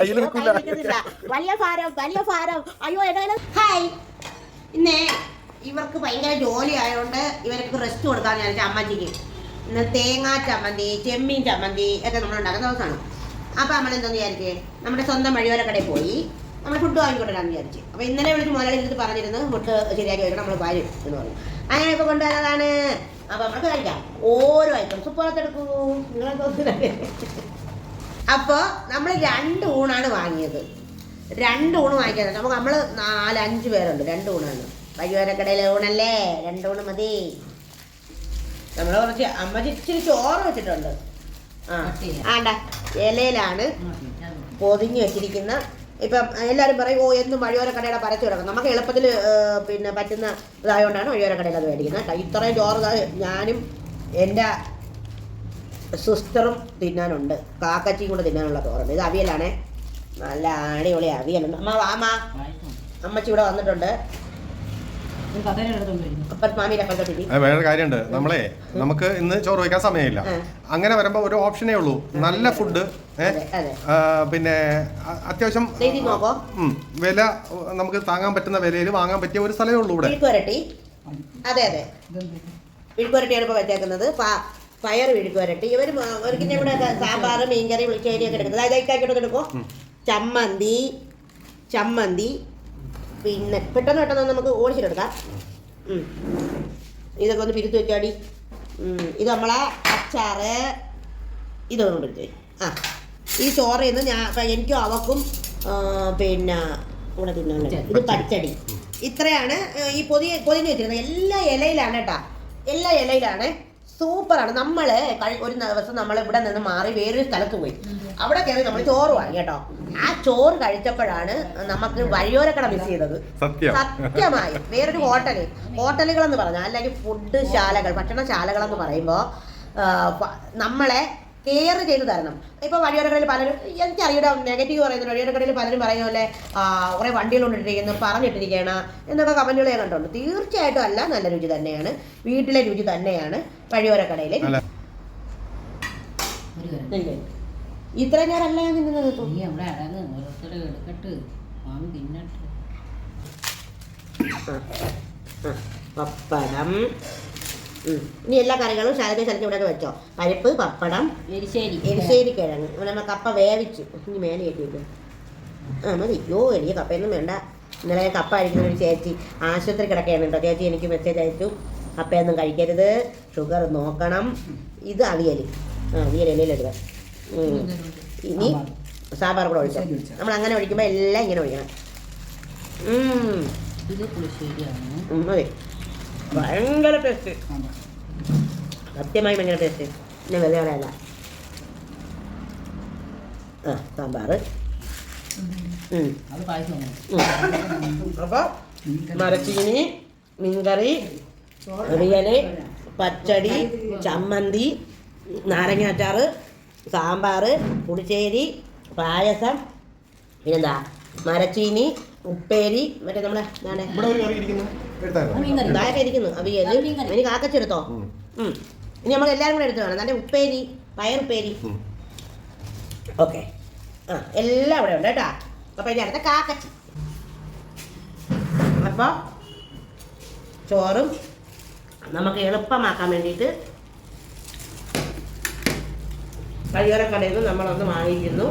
കയ്യിൽ നിൽക്കില്ല വലിയ ഭാരം വലിയ ഭാരം. അയ്യോ എന്നെ ഹായ്. ഇന്നേ ഇവർക്ക് ഭയങ്കര ജോലി ആയതുകൊണ്ട് ഇവർക്ക് റെസ്റ്റ് കൊടുക്കാൻ ഞാൻ ചമ്മന്തിക്ക്. ഇന്ന് തേങ്ങാ ചമ്മന്തി ചെമ്മീൻ ചമ്മന്തി ഒക്കെ നമ്മൾ ഉണ്ടാക്കുന്ന ദിവസമാണ്. അപ്പോൾ നമ്മൾ എന്താ വിചാരിച്ചേ? നമ്മുടെ സ്വന്തം വഴിയോര കടയിൽ പോയി നമ്മൾ ഫുഡ് വാങ്ങിക്കൊണ്ടിരാന്ന് വിചാരിച്ചു. അപ്പോൾ ഇന്നലെ വിളിച്ച് മുതലാളി എടുത്ത് പറഞ്ഞിരുന്നു ഫുഡ് ശരിയാക്കി വെക്കണം നമ്മൾ വരും എന്ന് പറഞ്ഞു. അങ്ങനെ ഇപ്പോൾ കൊണ്ടുവന്നതാണ്. അപ്പോൾ നമുക്ക് കഴിക്കാം. ഓരോ ഐറ്റംസ് പുറത്തെടുക്കൂ. നിങ്ങളെ അപ്പോൾ നമ്മൾ രണ്ട് ഊണാണ് വാങ്ങിയത്. രണ്ട് ഊണ് വാങ്ങിക്കാൻ നമുക്ക് നമ്മൾ നാല് അഞ്ച് പേരുണ്ട്. രണ്ട് ഊണാണ്. വഴിയോരക്കടയിലെ ഊണല്ലേ? രണ്ട് ഊണ് മതി. നമ്മൾ കുറച്ച് അമ്മ ഇച്ചിരി ചോറ് വെച്ചിട്ടുണ്ട്. ആ ആണ്ട ഇലയിലാണ് പൊതിഞ്ഞ് വെച്ചിരിക്കുന്ന. ഇപ്പം എല്ലാവരും പറയും ഓ എന്നും വഴിയോരക്കടയുടെ പരച്ചു കിടക്കും നമുക്ക് എളുപ്പത്തിൽ പിന്നെ പറ്റുന്ന ഇതായതുകൊണ്ടാണ് വഴിയോരക്കടയിൽ അത് മേടിക്കുന്നത്. ഇത്രയും ചോറ് ഞാനും എന്റെ സിസ്റ്ററും തിന്നാനുണ്ട്. കാക്കച്ചിയും കൂടെ തിന്നാനുള്ള ചോറുണ്ട് ഇത് അവിയലാണേ. നല്ല അടിപൊളി അവിയലുണ്ട് അമ്മ വാ അമ്മ. അമ്മച്ചി ഇവിടെ വന്നിട്ടുണ്ട്. വേറൊരു കാര്യമുണ്ട്. നമ്മളെ നമുക്ക് ഇന്ന് ചോറ് വയ്ക്കാൻ സമയമില്ല. അങ്ങനെ വരുമ്പോ ഒരു ഓപ്ഷനേ ഉള്ളൂ. നല്ല ഫുഡ് പിന്നെ അത്യാവശ്യം നോക്കോ? വില നമുക്ക് താങ്ങാൻ പറ്റുന്ന വിലയിൽ വാങ്ങാൻ പറ്റിയ ഒരു സ്ഥലമേ ഉള്ളൂ ഇവിടെ. അതെ. അതെ വിഴുക്കുവരട്ടിയാണ് ഇപ്പൊ വെച്ചേക്കുന്നത്. പ- വിഴുക്ക് വരട്ടെ. ഇവർ അവർക്ക് ഇവിടെ സാമ്പാർ മീൻകറി വിളിച്ചേരി ഒക്കെ എടുക്കുന്നത് അതായത് ഇക്കാക്കിട്ട് എടുക്കും ചമ്മന്തി ചമ്മന്തി പിന്നെ പെട്ടെന്ന് പെട്ടെന്ന് നമുക്ക് ഓടിച്ചിട്ടെടുക്കാം. ഇതൊക്കെ ഒന്ന് പിരുത്തി വെച്ചാടി. ഇത് നമ്മളെ അച്ചാറ് ഇതൊന്നും കൊടുത്തേ ആ. ഈ ചോറ് ഇന്ന് ഞാൻ എനിക്കും അവക്കും പിന്നെ ഇവിടെ തിന്നാനുള്ളത് ഇത് പച്ചടി. ഇത്രയാണ് ഈ പൊതി പൊതിഞ്ഞ് വെച്ചിരുന്നത്. എല്ലാ ഇലയിലാണ് കേട്ടാ. എല്ലാ ഇലയിലാണ്. സൂപ്പറാണ്. നമ്മൾ ഒരു ദിവസം നമ്മൾ ഇവിടെ നിന്ന് മാറി വേറൊരു സ്ഥലത്ത് പോയി. അവിടെ കയറി നമ്മൾ ചോറ് വാങ്ങി കേട്ടോ. ആ ചോറ് കഴിച്ചപ്പോഴാണ് നമുക്ക് വഴിയോരക്കട മിസ് ചെയ്തത്. സത്യം. സത്യമായി. വേറൊരു ഹോട്ടൽ. ഹോട്ടലുകൾ എന്ന് പറഞ്ഞാൽ അല്ലെങ്കിൽ ഫുഡ് ശാലകൾ ഭക്ഷണശാലകൾ എന്ന് പറയുമ്പോൾ നമ്മളെ കെയർ ചെയ്ത് തരണം. ഇപ്പൊ വഴിയോരക്കടയിൽ പലരും എനിക്കറിയുടെ നെഗറ്റീവ് പറയുന്നത് വഴിയോരക്കടയിൽ പലരും പറയുന്ന പോലെ കുറേ വണ്ടികൾ കൊണ്ടിട്ടിരിക്കുന്നു പറഞ്ഞിട്ടിരിക്കുകയാണ് എന്നൊക്കെ കമന്റുകൾ ഞാൻ കണ്ടുണ്ട് തീർച്ചയായിട്ടും അല്ല നല്ല രുചി തന്നെയാണ്. വീട്ടിലെ രുചി തന്നെയാണ് വഴിയോരക്കടയിലെ കടയിലെ ഇത്ര നേരല്ല ഞാൻ നിന്നത് പപ്പടം. ഇനി എല്ലാ കറികളും ശാലത്തെ ശരക്ക് ഇവിടെ വെച്ചോ. പരിപ്പ് പപ്പടം എരിശ്ശേരി. എരിശ്ശേരി കിഴങ്ങ്. ഇവിടെ നമ്മൾ കപ്പ വേവിച്ചു ഇനി മേലെ കെട്ടിയിട്ട് ആ മതി. യോ എനിക്ക് കപ്പയൊന്നും വേണ്ട. ഇന്നലെ കപ്പ അഴിക്കുന്ന ഒരു ചേച്ചി ആശുപത്രി കിടക്കുകയാണ് കേട്ടോ. ചേച്ചി എനിക്ക് മെസ്സേജ് അയച്ചു. കപ്പയൊന്നും കഴിക്കരുത്. ഷുഗർ നോക്കണം. ഇത് അവിയൽ ആ അവിയൽ ഇലയിലെടുക്കുക ഇനി സാമ്പാർ കൂടെ ഒഴിച്ചോ. നമ്മൾ അങ്ങനെ ഒഴിക്കുമ്പോൾ എല്ലാം ഇങ്ങനെ ഒഴിക്കണം. ഉം. ഇത് പുളിശ്ശേരിയാണ് ഉം, മതി ഭയങ്കര ടേസ്റ്റ് സത്യമായി ഭയങ്കര ടേസ്റ്റ് പിന്നെ വില പറയല്ല ആ സാമ്പാർ അപ്പോൾ മരച്ചീനി മീൻകറി അവിയൽ പച്ചടി ചമ്മന്തി നാരങ്ങ അച്ചാറ് സാമ്പാർ പുളിശ്ശേരി പായസം. പിന്നെന്താ? മരച്ചീനി ഉപ്പേരി മറ്റേ നമ്മളെ ഇതായൊക്കെ ഇരിക്കുന്നു. അവിയൽ ഇനി കാക്കച്ചെടുത്തോ. ഇനി നമ്മൾ എല്ലാവരും കൂടെ എടുത്തു വേണം നല്ല ഉപ്പേരി പയറുപ്പേരി. ഓക്കെ. ആ എല്ലാം ഇവിടെ ഉണ്ട് കേട്ടോ. അപ്പോൾ ഇനി അടുത്ത കാക്കച്ചി. അപ്പോൾ ചോറും നമുക്ക് എളുപ്പമാക്കാൻ വേണ്ടിയിട്ട് കഴിയോര കടയിൽ നിന്ന് നമ്മളൊന്ന് വാങ്ങിക്കുന്നു.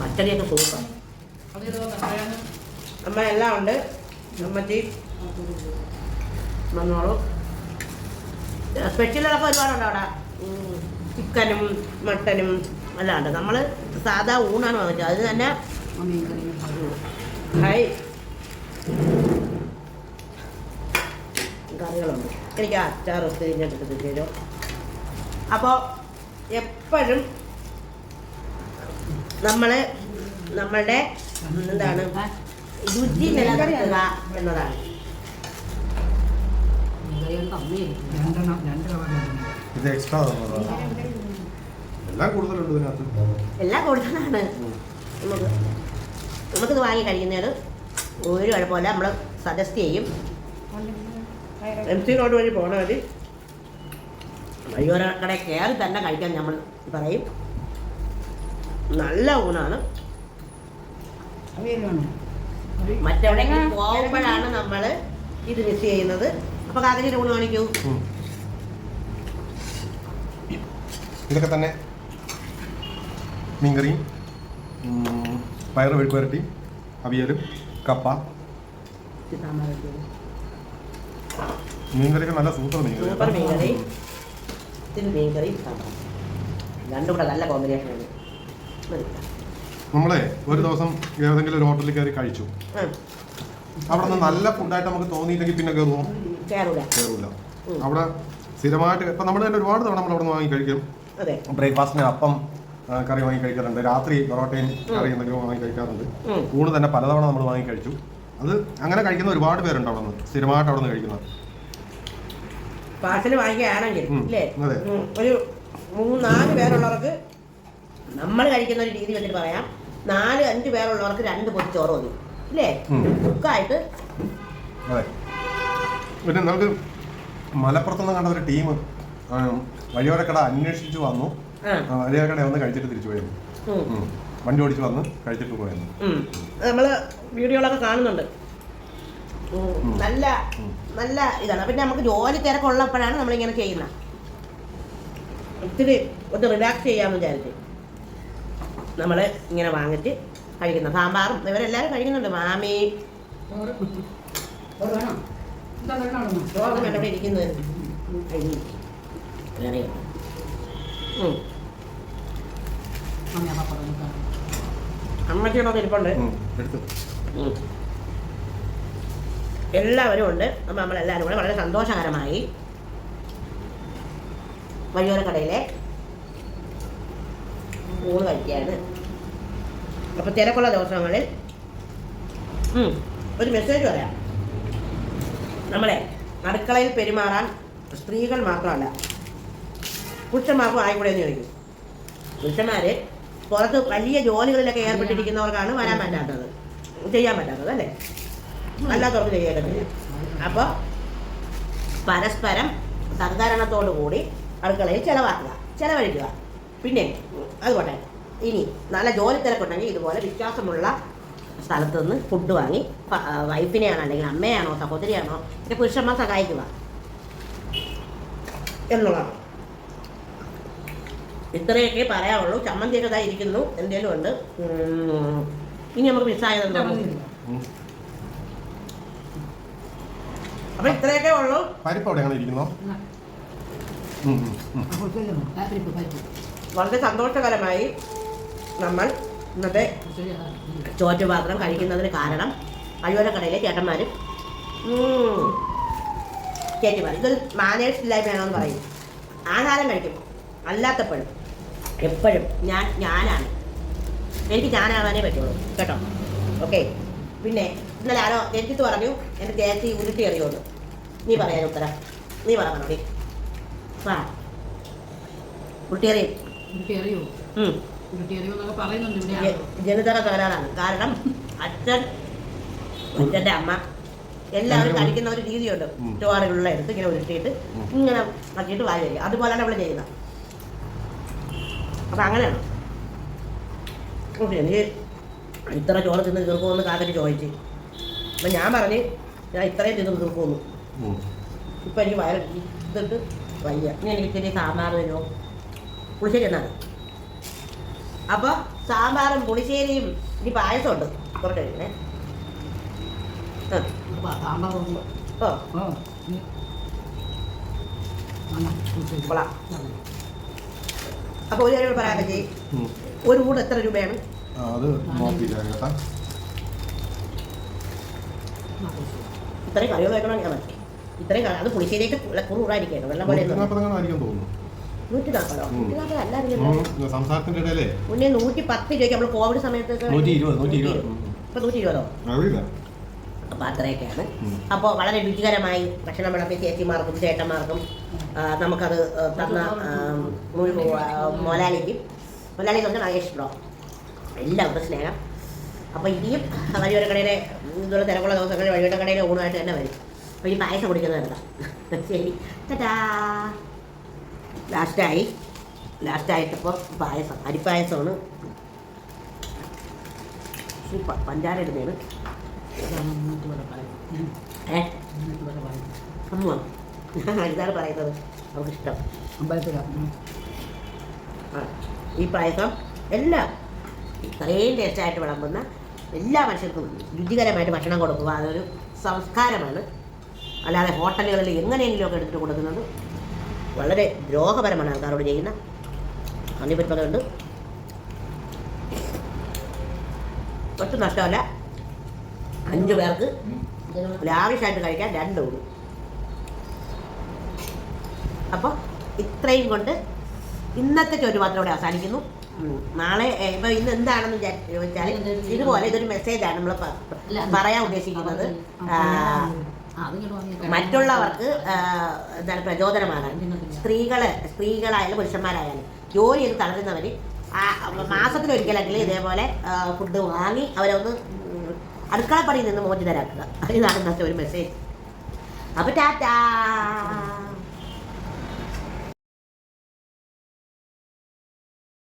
പച്ചടിയൊക്കെ സൂപ്പർ. അമ്മ എല്ലാം ഉണ്ട്. അമ്മച്ചി വന്നോളൂ സ്പെഷ്യലൊക്കെ ഒരുപാടുണ്ട് അവിടെ. ചിക്കനും മട്ടനും എല്ലാം ഉണ്ട്. നമ്മൾ സാധാ ഊണാണ് വാങ്ങിച്ചത്. അത് തന്നെ ഹായ് കറികളുണ്ട്. എനിക്ക് അച്ചാർ ഒത്തിരി തരും. അപ്പോൾ എപ്പോഴും നമ്മൾ നമ്മളുടെ എന്താണ് രുചി നിലനിർത്തുക എന്നതാണ്. ഇത് എക്സ്ട്രാ എല്ലാം കൂടുതലുണ്ട് ഇതിനകത്ത്. എല്ലാം കൂടുതലാണ്. നമുക്ക് നമുക്കിത് വാങ്ങി കഴിക്കുന്നത് ഒരു കുഴപ്പമില്ല നമ്മൾ സജസ്റ്റ് ചെയ്യും. എം സി റോഡ് വഴി പോകണവർ വഴിയോര കടയിൽ കയറി തന്നെ കഴിക്കാൻ നമ്മൾ പറയും. നല്ല ഊണാണ്. മറ്റെവിടെയെങ്കിലും പോകുമ്പോഴാണ് നമ്മൾ ഇത് മിസ് ചെയ്യുന്നത്. അപ്പൊ കാക്കച്ചിന്റെ ഊണ് കാണിക്കൂ. ഇതൊക്കെ തന്നെ മീൻകറിയും പയർ പയറ് വെഴുക്ക് അവിയലും കപ്പ. മീൻകറിയൊക്കെ നല്ല സൂപ്പർ മീൻകറി സൂപ്പർ മീൻകറി. മീൻകറി രണ്ടും കൂടെ നല്ല കോമ്പിനേഷനാണ് മതി. നമ്മളെ ഒരു ദിവസം ഏതെങ്കിലും ഒരു ഹോട്ടലിൽ കയറി കഴിച്ചു. അവിടെ നിന്ന് നല്ല ഫുഡായിട്ട് നമുക്ക് തോന്നിയില്ലെങ്കിൽ പിന്നെ കയറുമോ കയറൂല. അവിടെ സ്ഥിരമായിട്ട് ഇപ്പം നമ്മൾ തന്നെ ഒരുപാട് തവണ നമ്മൾ അവിടെ നിന്ന് വാങ്ങി കഴിക്കും. ബ്രേക്ക്ഫാസ്റ്റിന് അപ്പം കറി വാങ്ങി കഴിക്കാറുണ്ട്. രാത്രി പൊറോട്ടയും കറി എന്തെങ്കിലും വാങ്ങി കഴിക്കാറുണ്ട്. ഊണ് തന്നെ പലതവണ നമ്മൾ വാങ്ങി കഴിച്ചു. അത് അങ്ങനെ കഴിക്കുന്ന ഒരുപാട് പേരുണ്ട് അവിടെ നിന്ന് സ്ഥിരമായിട്ട് അവിടെ നിന്ന് കഴിക്കുന്നത്. പാർസൽ വാങ്ങിക്കുകയാണെങ്കിൽ. ഒരു മൂന്ന് നാല് പേരുള്ളവർക്ക് നമ്മൾ കഴിക്കുന്ന ഒരു രീതി വെച്ചിട്ട് പറയാം. നാല് അഞ്ച് പേരുള്ളവർക്ക് രണ്ട് പൊതി ചോറ് മതി. ഇല്ലേ? ബുക്കായിട്ട് അതെ. പിന്നെ നമുക്ക് മലപ്പുറത്തുനിന്ന് കണ്ട ഒരു ടീം വഴിയോരക്കട അന്വേഷിച്ചു വന്നു. വഴിയോരക്കട വന്ന് കഴിച്ചിട്ട് തിരിച്ചു പോയിരുന്നു. വണ്ടി ഓടിച്ചു വന്ന് കഴിച്ചിട്ട് പോയിരുന്നു. നമ്മൾ വീഡിയോകളൊക്കെ കാണുന്നുണ്ട്. നല്ല നല്ല ഇതാണ്. പിന്നെ നമുക്ക് ജോലി തിരക്കുള്ളപ്പോഴാണ് നമ്മളിങ്ങനെ ചെയ്യുന്നത്. ഒത്തിരി ഒന്ന് റിലാക്സ് ചെയ്യാമെന്ന് വിചാരിച്ച്. നമ്മൾ ഇങ്ങനെ വാങ്ങിച്ച് കഴിക്കുന്ന. സാമ്പാറും ഇവരെല്ലാവരും കഴിക്കുന്നുണ്ട്. മാമി. ഇരിക്കുന്നത് അമ്മച്ചിയുടെ ഇരിപ്പുണ്ട്. എല്ലാവരും ഉണ്ട്. അപ്പം നമ്മളെല്ലാവരും കൂടെ വളരെ സന്തോഷകരമായി വഴിയോരക്കടയിലെ ഊണ് കഴിക്കുകയാണ് അപ്പോൾ തിരക്കുള്ള ദിവസങ്ങളിൽ ഒരു മെസ്സേജ് പറയാം. നമ്മളെ അടുക്കളയിൽ പെരുമാറാൻ സ്ത്രീകൾ മാത്രമല്ല പുരുഷന്മാർക്കും ആയിക്കൂടെ എന്ന് ചോദിക്കും. പുരുഷന്മാർ പുറത്ത് വലിയ ജോലികളിലൊക്കെ ഏർപ്പെട്ടിരിക്കുന്നവർക്കാണ് വരാൻ പറ്റാത്തത് ചെയ്യാൻ പറ്റാത്തത് അല്ലേ? അല്ലാത്തവർക്ക് ചെയ്യേണ്ടതില്ല അപ്പോൾ പരസ്പരം സഹകരണത്തോടു കൂടി അടുക്കളയിൽ ചിലവാക്കുക ചിലവഴിക്കുക. പിന്നെ അതുകൊട്ടെ ഇനി നല്ല ജോലി തിരക്കുണ്ടെങ്കിൽ ഇതുപോലെ വിശ്വാസമുള്ള സ്ഥലത്ത് നിന്ന് ഫുഡ് വാങ്ങി വൈഫിനെയാണോ അല്ലെങ്കിൽ അമ്മയാണോ സഹോദരിയാണോ പിന്നെ പുരുഷന്മാർ സഹായിക്കുക. എന്നുള്ളതാണ്. ഇത്രയൊക്കെ പറയാനുള്ളൂ ചമ്മന്തിയൊക്കെ ഇതാ ഇരിക്കുന്നു. എന്തേലും ഉണ്ട്? ഇനി നമുക്ക് മിസ്സായതെന്തോ ഉം. അപ്പൊ ഇത്രയൊക്കെ ഉള്ളൂ. പരിപ്പ് എവിടെയാണ് ഇരിക്കുന്നു? പരിപ്പ്. വളരെ സന്തോഷകരമായി നമ്മൾ ഇന്നത്തെ ചോറ്റുപാത്രം കഴിക്കുന്നതിന് കാരണം അയ്യോരക്കടയിലെ ചേട്ടന്മാരും ഉം, ചേച്ചിമാർ ഇതൊരു മാനേഴ്സ് ഇല്ലായ്മയാണെന്ന് പറയും. ആഹാരം കഴിക്കും. അല്ലാത്തപ്പോഴും എപ്പോഴും ഞാൻ ഞാനാണ്. എനിക്ക് ഞാനാവാനേ പറ്റുള്ളൂ. കേട്ടോ? ഓക്കെ. പിന്നെ ഇന്നലെ ആരോ രഞ്ജിത്ത് പറഞ്ഞു എന്റെ ചേച്ചി ഉരുട്ടി അറിയുമെന്ന് നീ പറയാൻ ഉത്തരം. നീ പറ മറുപടി. അറിയും ഇവിടെ ജനിതക തകരാറാണ് കാരണം അച്ഛൻ അച്ഛന്റെ അമ്മ എല്ലാവരും കഴിക്കുന്ന ഒരു രീതിയുണ്ട്. ചോറിലുള്ള എടുത്ത് ഇങ്ങനെ ഉരുട്ടിയിട്ട്. ഇങ്ങനെ ആക്കിയിട്ട് വായി കഴിക്കുക അതുപോലെയാണ് അവൾ ചെയ്യുന്നത്. അപ്പം അങ്ങനെയാണ്. എനിക്ക് ഇത്ര ചോറ് തിന്ന് തീർക്കുമെന്ന് കാക്കറ്റ് ചോദിച്ചു. അപ്പം ഞാൻ പറഞ്ഞ് ഞാൻ ഇത്രയും തിന്ന് തീർക്കുമെന്ന്. ഇപ്പം എനിക്ക് വയറ് ഇതിട്ട് വയ്യ. ഇനി എനിക്ക് ഇച്ചിരി സാമ്പാർ തരുമോ? പുളിശ്ശേരി എന്നാണ്. അപ്പോൾ സാമ്പാറും പുളിശ്ശേരിയും ഇനി പായസം ഉണ്ട് കുറച്ച് സാമ്പാറുണ്ട് ഓ. കൊള്ളാം. അപ്പോൾ ഒരു കാര്യം പറയാൻ പറ്റി ഒരു കൂടെ എത്ര രൂപയാണ്? അത് നോക്കിയില്ല കേട്ടാ. ഇത്രയും കറികൾ വെക്കണമെങ്കിൽ ഇത്രയും അത് പുളിശ്ശേരിയൊക്കെ കുറവായിരിക്കും വെള്ളം പോലെ തോന്നുന്നു. നൂറ്റി നാൽപ്പതോ. നൂറ്റി നാൽപ്പത് അല്ലാതില്ല സംസാരത്തിന്റെ ഇടയിലേ? മുന്നേ നൂറ്റി പത്ത് രൂപയ്ക്ക് നമ്മൾ കോവിഡ് സമയത്തൊക്കെ നൂറ്റി ഇരുപത് നൂറ്റി ഇരുപത്. ഉം. ഇപ്പം നൂറ്റി ഇരുപതോ അറിയില്ല. അപ്പോൾ അത്രയൊക്കെയാണ്. അപ്പോൾ വളരെ രുചികരമായി ഭക്ഷണം വിളമ്പി ചേച്ചിമാർക്കും ചേട്ടന്മാർക്കും നമുക്കത് തന്ന മൊലാലിക്കും. മൊലാലി എന്ന് പറഞ്ഞാൽ നാഗേഷ് ബ്രോ എല്ലാവർക്കും സ്നേഹം. അപ്പോൾ ഇനിയും വഴിയോരക്കടയിലെ ഇതുപോലെ തിരക്കുള്ള ദിവസങ്ങളിൽ വഴിയോരക്കടയിലെ ഊണുമായിട്ട് തന്നെ വരും. അപ്പോൾ ഈ പായസം കുടിക്കുന്നത് ശരി. ടാറ്റാ. ലാസ്റ്റായി. ലാസ്റ്റായിട്ടിപ്പോൾ പായസം അരിപ്പായസമാണ്. സൂപ്പർ പഞ്ചാര ഇടുന്നതാണ്. ഇതാണ് പറയുന്നത് നമുക്ക് ഇഷ്ടം അമ്പലത്തിലാണ് ഈ പായസം എല്ലാം ഇത്രയും ടേസ്റ്റായിട്ട് വിളമ്പുന്ന എല്ലാ മനുഷ്യർക്കും രുചികരമായിട്ട് ഭക്ഷണം കൊടുക്കുക. അതൊരു സംസ്കാരമാണ്. അല്ലാതെ ഹോട്ടലുകളിൽ എങ്ങനെയെങ്കിലുമൊക്കെ എടുത്തിട്ട് കൊടുക്കുന്നത് വളരെ ദ്രോഹപരമാണ് ആൾക്കാരോട് ചെയ്യുന്ന. അന്നിപ്പറ്റുണ്ട് ഒട്ടും നഷ്ടമല്ല. അഞ്ചു പേർക്ക് ലാവിഷായിട്ട് കഴിക്കാൻ രണ്ട് ഊണ് അപ്പോൾ ഇത്രയും കൊണ്ട് ഇന്നത്തെ ചോദ്യം മാത്രം ഇവിടെ അവസാനിക്കുന്നു. നാളെ ഇപ്പൊ ഇന്ന് എന്താണെന്ന് ചോദിച്ചാൽ ഇതുപോലെ ഇതൊരു മെസ്സേജാണ് നമ്മൾ പറയാൻ ഉദ്ദേശിക്കുന്നത്. മറ്റുള്ളവർക്ക് എന്താണ് പ്രചോദനമാണ്. സ്ത്രീകൾ സ്ത്രീകളായാലും പുരുഷന്മാരായാലും ജോലി ചെയ്ത് തളരുന്നവർ മാസത്തിലൊരിക്കലെങ്കിലും ഇതേപോലെ ഫുഡ് വാങ്ങി അവരെ ഒന്ന് അടുക്കളപ്പണിയിൽ നിന്ന് മോചിതരാക്കുക. ഇതാണ് ഇന്നത്തെ ഒരു മെസ്സേജ് അപ്പൊ ടാറ്റാ